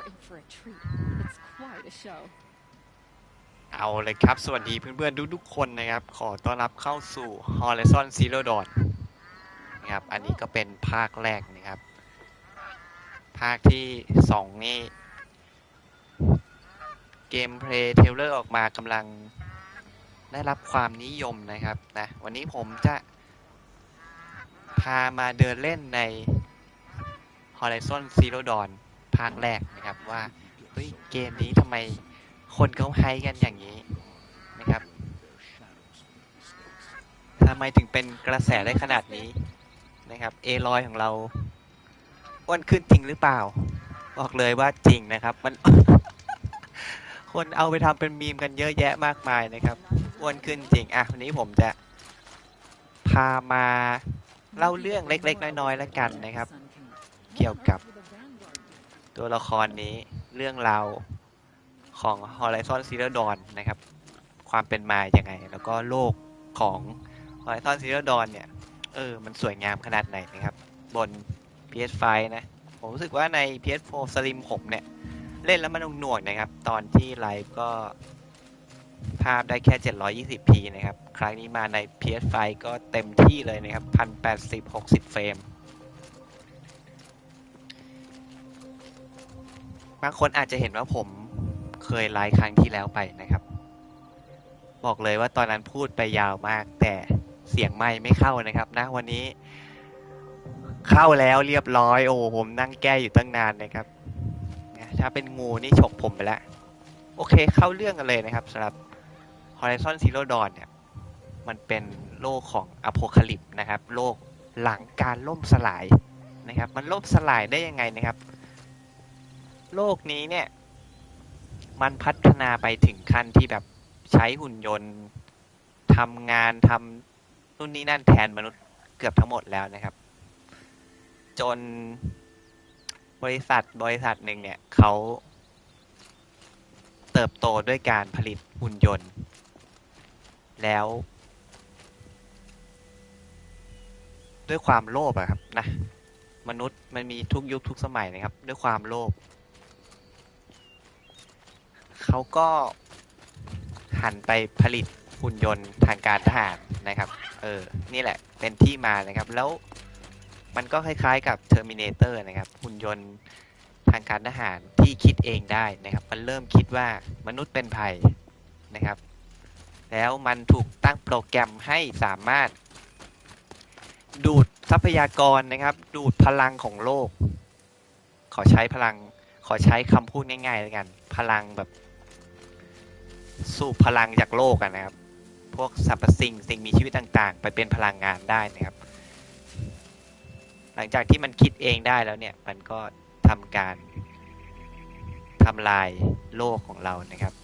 You're in for a treat. It's quite a show. เอาเลยครับ สวัสดีเพื่อนๆทุกๆคนนะครับ ขอต้อนรับเข้าสู่ Horizon Zero Dawn นะครับ อันนี้ก็เป็นภาคแรกนะครับ ภาคที่ 2 นี่ เกมเพลย์เทเลอร์ออกมากำลังได้รับความนิยมนะครับนะ วันนี้ผมจะพามาเดินเล่นใน Horizon Zero Dawn ภาคแรกนะครับว่าเฮ้ยเกมนี้ทำไมคนเขาไฮกันอย่างนี้นะครับทำไมถึงเป็นกระแสได้ขนาดนี้นะครับเอลอยของเราอ้วนขึ้นจริงหรือเปล่า บอกเลยว่าจริงนะครับมันคนเอาไปทำเป็นมีมกันเยอะแยะมากมายนะครับอ้วนขึ้นจริงอะวันนี้ผมจะพามาเล่าเรื่องเล็ก ๆ น้อยๆแล้วกันนะครับ เกี่ยวกับ ตัวละครนี้เรื่องราวของ Horizon Zero Dawn นะครับ ความเป็นมาอย่างไง แล้วก็โลกของ Horizon Zero Dawn เนี่ย เออ มันสวยงามขนาดไหนนะครับ บน PS5 นะ ผมรู้สึกว่าใน PS4 Slim ผมเนี่ย เล่นแล้วมันหน่วงนะครับ ตอนที่ไลฟ์ก็ภาพได้แค่ 720p นะครับ ครั้งนี้มาใน PS5 ก็เต็มที่เลยนะครับ 1080 60 เฟรม บางคนอาจจะเห็นว่าผมเคยไลฟ์ครั้งที่แล้วไปนะครับ บอกเลยว่าตอนนั้นพูดไปยาวมาก แต่เสียงไม่ไม่เข้านะครับ นะวันนี้ เข้าแล้วเรียบร้อยโอ้ผมนั่งแก้อยู่ตั้งนานนะครับถ้าเป็นงูนี่ฉกผมไปแล้วโอเคเข้าเรื่องกันเลยนะครับสำหรับ Horizon Zero Dawn เนี่ยมันเป็นโลกของอโพคาลิปนะครับ โลกหลังการล่มสลายนะครับ มันล่มสลายได้ยังไงนะครับ โลกนี้เนี่ย มันพัฒนาไปถึงขั้นที่แบบใช้หุ่นยนต์ทำงานทำนู่นนี่นั่นแทนมนุษย์เกือบทั้งหมดแล้วนะครับ จนบริษัทบริษัทหนึ่งเนี่ยเขาเติบโตด้วยการผลิตหุ่นยนต์ แล้ว ด้วยความโลภอะครับนะมนุษย์มันมีทุกยุคทุกสมัยนะครับ ด้วยความโลภ เขาก็หันไปผลิตหุ่นยนต์ทางการทหารนะครับ เออ นี่แหละเป็นที่มานะครับ แล้วมันก็คล้ายๆกับ Terminator นะครับ หุ่นยนต์ทางการทหารที่คิดเองได้นะครับ มันเริ่มคิดว่ามนุษย์เป็นภัยนะครับ แล้วมันถูกตั้งโปรแกรมให้สามารถ ดูดทรัพยากรนะครับ ดูดพลังของโลก ขอใช้พลัง ขอใช้คำพูดง่ายๆแล้วกัน พลังแบบ สูบพลังจากโลกอะนะครับ พวกสรรพสิ่งสิ่งมีชีวิตต่างๆ ไปเป็นพลังงานได้นะครับ หลังจากที่มันคิดเองได้แล้วเนี่ย มันก็ทำการทำลายโลกของเรานะครับ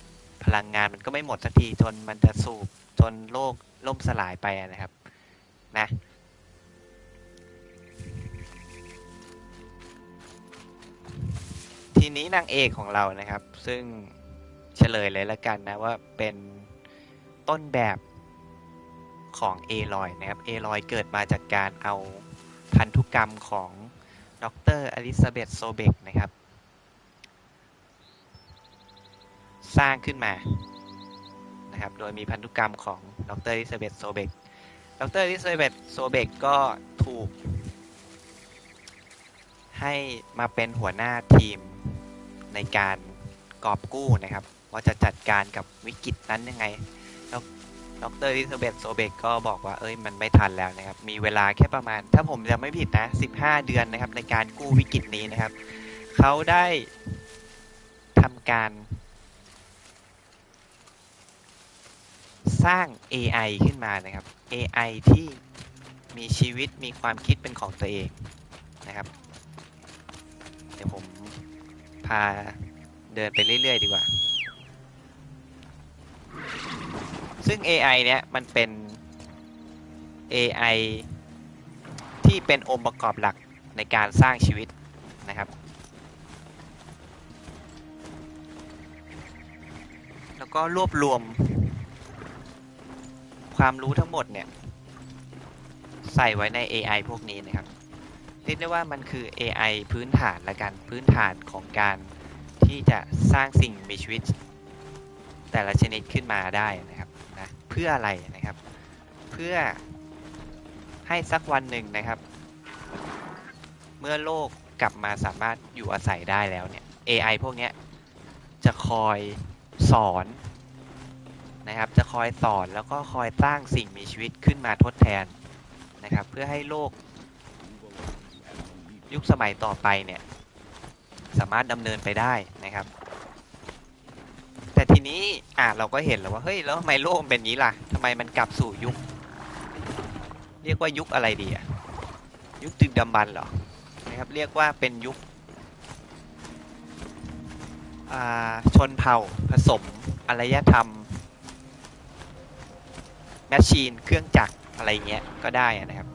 พลังงานมันก็ไม่หมดสักทีจนมันจะสูบจนโลกล่มสลายไปนะครับ นะทีนี้นางเอกของเรานะครับ ซึ่ง เฉลยเลยละกันนะว่าเป็นต้นแบบของเอลอยนะครับเอลอยเกิดมาจากการเอาพันธุกรรมของดรอลิซาเบธโซเบกนะครับ สร้างขึ้นมานะครับโดยมีพันธุกรรมของดรอลิซาเบธโซเบกดรอลิซาเบธโซเบกก็ถูก ให้มาเป็นหัวหน้าทีมในการกอบกู้นะครับ ว่าจะจัดการกับวิกฤตนั้นยังไงดรลิซาเบธโซเบกก็บอกว่าเอ้ยมันไม่ทันแล้วนะครับ มีเวลาแค่ประมาณ ถ้าผมจะไม่ผิดนะ 15 เดือนนะครับ ในการกู้วิกฤตนี้นะครับ เขาได้ทำการ สร้าง AI ขึ้นมานะครับ AI ที่มีชีวิตมีความคิดเป็นของตัวเองนะครับ เดี๋ยวผมพาเดินไปเรื่อย ๆ ดีกว่า ซึ่ง AI เนี่ยมันเป็น AI ที่เป็นองค์ประกอบหลักในการสร้างชีวิตนะครับ แล้วก็รวบรวม ความรู้ทั้งหมดเนี่ย ใส่ไว้ใน AI พวกนี้นะครับเรียกได้ว่ามันคือ AI พื้นฐานละกันพื้นฐานของการที่จะสร้างสิ่งมีชีวิต แต่ละชนิดขึ้นมาได้นะครับ พื่ออะไรนะครับ เพื่อให้สักวันหนึ่งนะครับ เมื่อโลกกลับมาสามารถอยู่อาศัยได้แล้วเนี่ย AI พวกนี้จะคอยสอนนะครับ จะคอยสอนแล้วก็คอยสร้างสิ่งมีชีวิตขึ้นมาทดแทนนะครับ เพื่อให้โลกยุคสมัยต่อไปเนี่ย สามารถดำเนินไปได้นะครับ นี้ อะเราก็เห็นแล้วว่าเฮ้ยแล้วทำไมโลกมันเป็นงนี้ล่ะทำไมมันกลับสู่ยุค เรียกว่ายุคอะไรดีอะยุคดึกดำบรรพ์เหรอนะครับเรียกว่าเป็นยุคอ่าชนเผ่าผสมอารยธรรมแมชชีนเครื่องจักรอะไรเงี้ยก็ได้นะครับ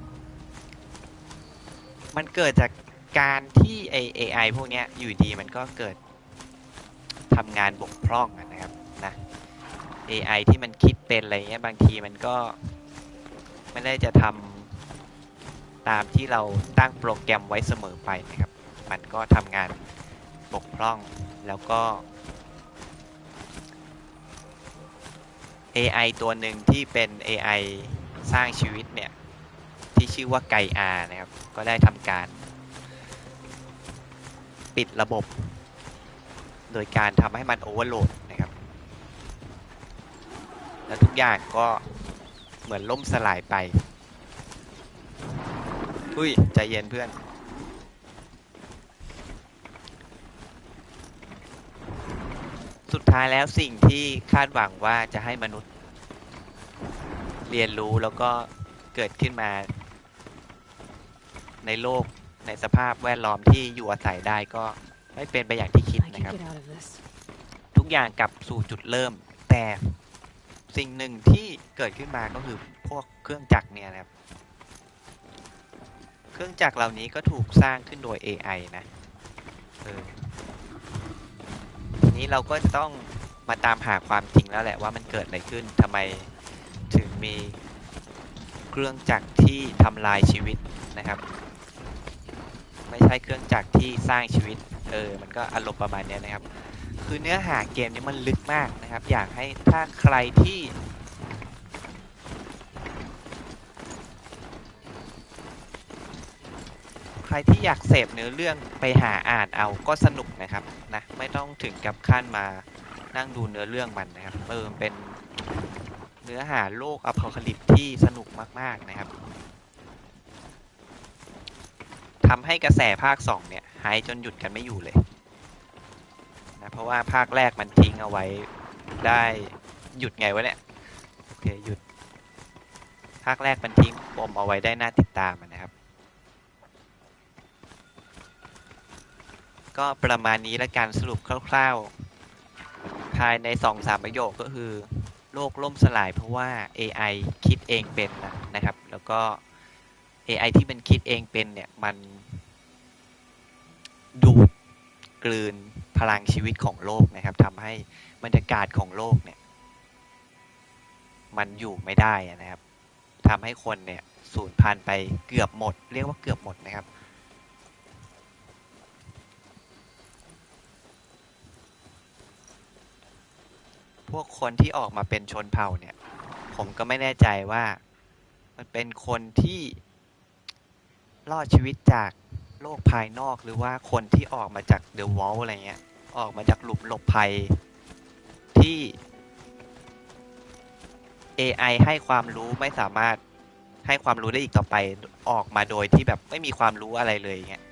มันเกิดจากการที่ไอ AI พวกเนี้ยอยู่ดีมันก็เกิดทำงานบกพร่องนะครับ AI ที่มันคิดเป็นอะไรเงี้ยบางทีมันก็ไม่ได้จะทำตามที่เราตั้งโปรแกรมไว้เสมอไปนะครับ มันก็ทำงานบกพร่องแล้วก็ AI ตัวหนึ่งที่เป็น AI สร้างชีวิตเนี่ย ที่ชื่อว่าไกอานะครับ ก็ได้ทำการ ปิดระบบ โดยการทำให้มันโอเวอร์โหลด แล้วทุกอย่างก็เหมือนล่มสลายไปอุ้ย ใจเย็นเพื่อน สุดท้ายแล้วสิ่งที่คาดหวังว่าจะให้มนุษย์ เรียนรู้แล้วก็เกิดขึ้นมา ในโลกในสภาพแวดล้อมที่อยู่อาศัยได้ก็ไม่เป็นไปอย่างที่คิด I นะค can รับ get out of this. ทุกอย่างกลับสู่จุดเริ่มแต่ สิ่งหนึ่งที่เกิดขึ้นมาก็คือพวกเครื่องจักรเนี่ยนะครับ เครื่องจักรเหล่านี้ก็ถูกสร้างขึ้นโดย AI นะเออทีนี้เราก็จะต้องมาตามหาความจริงแล้วแหละว่ามันเกิดอะไรขึ้นทำไมถึงมีเครื่องจักรที่ทำลายชีวิตนะครับ ไม่ใช่เครื่องจักรที่สร้างชีวิต เออ มันก็อารมณ์ประมาณนี้นะครับ คือเนื้อหาเกมนี้มันลึกมากนะครับ อยากให้ถ้าใครที่ใครที่อยากเสพเนื้อเรื่องไปหาอ่านเอาก็สนุกนะครับนะไม่ต้องถึงกับขั้นมานั่งดูเนื้อเรื่องมันนะครับเออมันเป็นเนื้อหาโลกอพอลลิปที่สนุกมากๆนะครับทำให้กระแสภาค 2 เนี่ยหายจนหยุดกันไม่อยู่เลย นะ เพราะว่าภาคแรกมันทิ้งเอาไว้ได้หยุดไงวะเนี่ย โอเคหยุด ภาคแรกมันทิ้งปมเอาไว้ได้น่าติดตามนะครับ ก็ประมาณนี้และการสรุปคร่าวๆ ภายในสองสามประโยคก็คือ โลกล่มสลายเพราะว่า AI คิดเองเป็นนะนะครับ แล้วก็ AI ที่มันคิดเองเป็นเนี่ย มันดูดกลืน พลังชีวิตของโลกนะครับทำให้บรรยากาศของโลกเนี่ย มันอยู่ไม่ได้นะครับทำให้คนเนี่ยสูญพันธุ์ไปเกือบหมด เรียกว่าเกือบหมดนะครับ พวกคนที่ออกมาเป็นชนเผ่าเนี่ย ผมก็ไม่แน่ใจว่ามันเป็นคนที่รอดชีวิตจากโลกภายนอกหรือว่าคนที่ออกมาจากเดอะวอลอะไรเงี้ย ออกมาจากหลุมหลบภัยที่ AI ให้ความรู้ไม่สามารถให้ความรู้ได้อีกต่อไปออกมาโดยที่แบบไม่มีความรู้อะไรเลยเงี้ย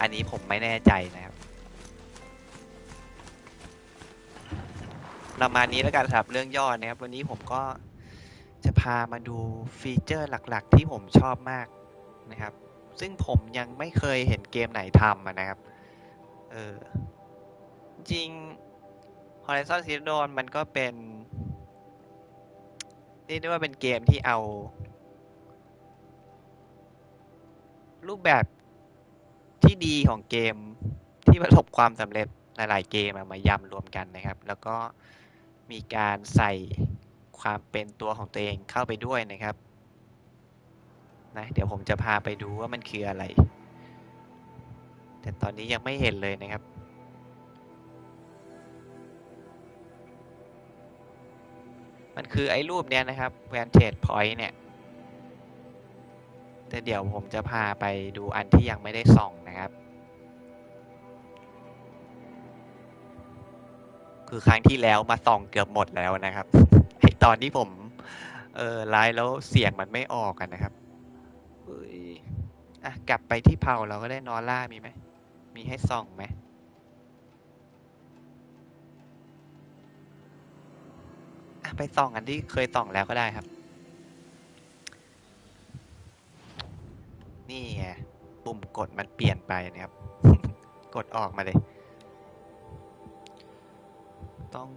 อันนี้ผมไม่แน่ใจนะครับประมาณนี้แล้วกันสำหรับเรื่องย่อนะครับ วันนี้ผมก็จะพามาดูฟีเจอร์หลักๆ ที่ผมชอบมากนะครับ ซึ่งผมยังไม่เคยเห็นเกมไหนทำนะครับ เออ จริง Horizon Zero Dawn มันก็เป็นเรียกได้ว่าเป็นเกมที่เอา รูปแบบที่ดีของเกมที่ประสบความสำเร็จหลายๆเกมมายำรวมกันนะครับ แล้วก็มีการใส่ความเป็นตัวของตัวเองเข้าไปด้วยนะครับนะเดี๋ยวผมจะพาไปดูว่ามันคืออะไร แต่ตอนนี้ยังไม่เห็นเลยนะครับ มันคือไอ้รูปเนี้ยนะครับ Vantage Point เนี่ย แต่เดี๋ยวผมจะพาไปดูอันที่ยังไม่ได้ส่องนะครับ คือครั้งที่แล้วมาส่องเกือบหมดแล้วนะครับไอตอนที่ผม เออไลฟ์แล้วเสียงมันไม่ออกกันนะครับอ้ยอะกลับไปที่เผาเราก็ได้นอร่ามีไหม มีให้ส่องไหม ไปส่องอันที่เคยส่องแล้วก็ได้ครับ นี่ไงปุ่มกดมันเปลี่ยนไปนะครับ กดออกมาเลย ต้อง